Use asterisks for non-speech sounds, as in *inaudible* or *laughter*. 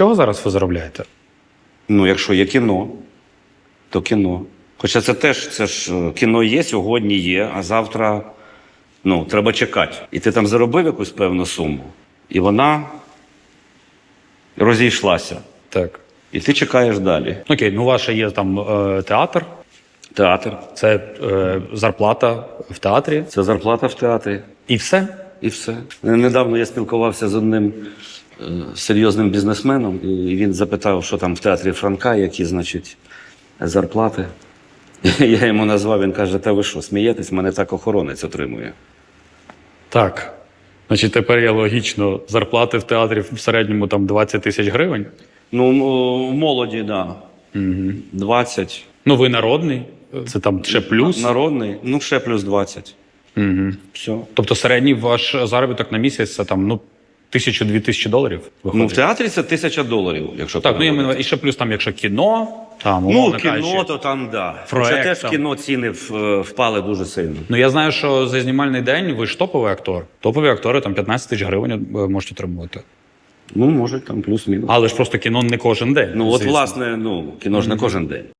чого зараз ви заробляєте? Ну, якщо є кіно, то кіно. Хоча це теж це ж е, кіно є, сьогодні є, а завтра ну, треба чекати. І ти там заробив якусь певну суму, і вона розійшлася. Так. І ти чекаєш далі. Окей, ну ваше є там е, театр, Театр. це е, зарплата в театрі Це зарплата в театрі. і все. І все. Недавно я спілкувався з одним серйозним бізнесменом, і він запитав, що там в театрі Франка, які, значить, зарплати. *laughs* Я йому назвав, він каже: Та ви що, смієтесь, мене так охоронець отримує. Так. Значить, тепер є логічно зарплати в театрі в середньому там 20 тисяч гривень. Ну, ну, в молоді, так. Да. 20. Ну, ви народний, це там ще плюс. Народний, ну ще плюс 20. Угу. Все. Тобто середній ваш заробіток на місяць це там ну, тисячу-дві тисячі доларів виходить. Ну, в театрі це тисяча доларів, якщо Так, ну я маю, і ще плюс там, якщо кіно, там, Ну, умовно кіно, кажучи. то там, да. Проект Хоча теж там. кіно ціни в- е, впали дуже сильно. Ну я знаю, що за знімальний день ви ж топовий актор. Топові актори там 15 тисяч гривень е, можуть отримувати. Ну, може, там плюс-мінус. Але ж просто кіно не кожен день. Ну, от, звісно. власне, ну, кіно ж не кожен день.